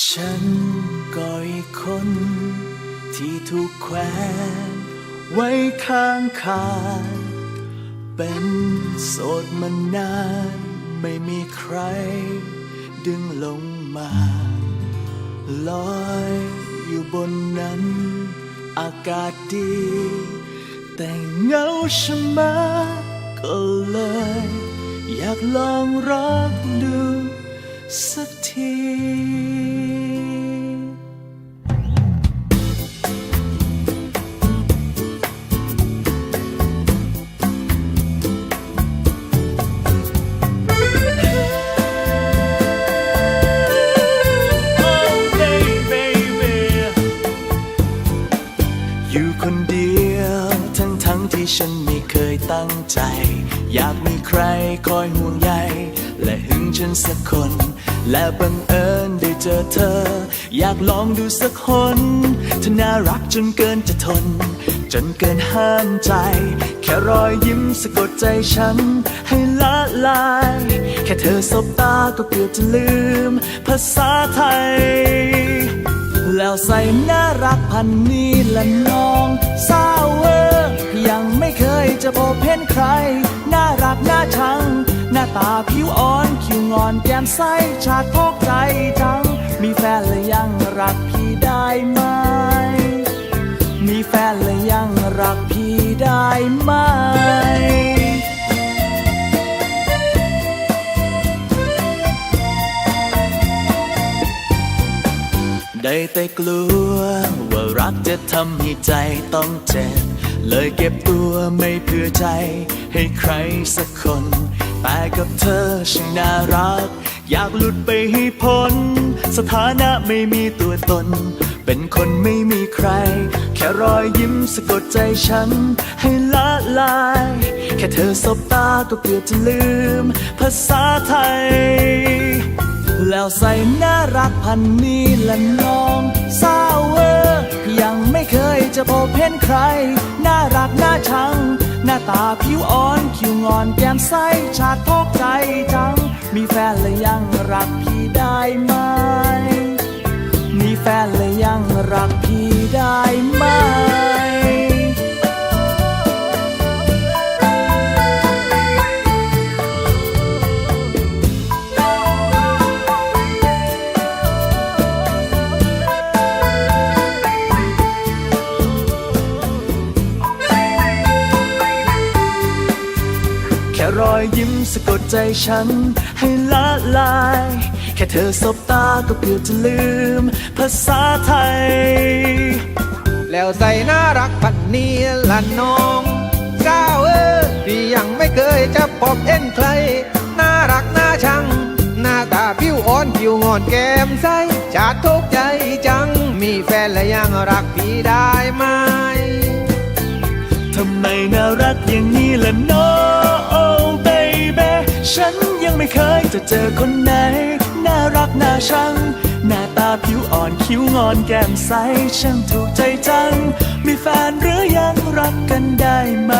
ฉันก็อีกคน ที่ถูกแขวนไว้ข้างคานเป็นโสดมานาน ไม่มีใคร ดึงลงมา ลอยอยู่บนนั้น อากาศดี แต่เงาชะมัดก็เลย อยากลองรักดูสักที ที่ฉันไม่เคยตั้งใจ อยากมีใครคอยห่วงใย และหึงฉันสักคน และบังเอิญได้เจอเธอ อยากลองดูสักคนเธอน่ารักจนเกินจะทน จนเกินห้ามใจ แค่รอยยิ้มสะกดใจฉัน ให้ละลาย แค่เธอสบตาก็เกือบจะลืม ภาษาไทย แล้วใส่น่ารักพันนี้ละน้องสาวเวอร์ยังไม่เคยจะพบเห็นใคร น่ารักน่าชัง หน้าตาผิวอ่อนคิ้วงอนแก้มใสชาดพอกใจจัง มีแฟนและยังรักพี่ได้ไหม มีแฟนและยังรักพี่ได้ไหม ได้แต่กลัว ว่ารักจะทำให้ใจต้องเจ็บ เลยเก็บตัวไม่เพื่อใจ ให้ใครสักคน แต่กับเธอช่างน่ารัก อยากหลุดไปให้พ้น สถานะไม่มีตัวตน เป็นคนไม่มีใคร แค่รอยยิ้มสะกดใจฉัน ให้ละลาย แค่เธอสบตาก็เกือบจะลืม ภาษาไทย แล้วใส่น่ารักพันนี้ละน้องสาวเวอร์ยังไม่เคยจะพบเห็นใคร น่ารักน่าชัง หน้าตาผิวอ่อนคิ้วงอนแก้มใสชาดพอกใจจัง มีแฟนและยังรักพี่ได้ไหม มีแฟนและยังรักพี่ได้ไหม อยยิ้มสะกดใจฉันให้ละลาย แค่เธอสบตาก็เกือบจะลืม ภาษาไทย แล้วใส่น่ารักพันนี้ละน้องสาวเออที่ยังไม่เคยจะพบเห็นใคร น่ารักน่าชัง หน้าตาผิวอ่อนผิวงอนแก้มใสชาดทุกใจจัง มีแฟนและยังรักพี่ได้ไหม ทำไมน่ารักอย่างนี้ล่ะน้อง oh baby ฉันยังไม่เคยจะเจอคนไหน น่ารักน่าชัง หน้าตาผิวอ่อนคิ้วงอนแก้มใสช่างถูกใจจัง มีแฟนหรือยังรักกันได้ไหม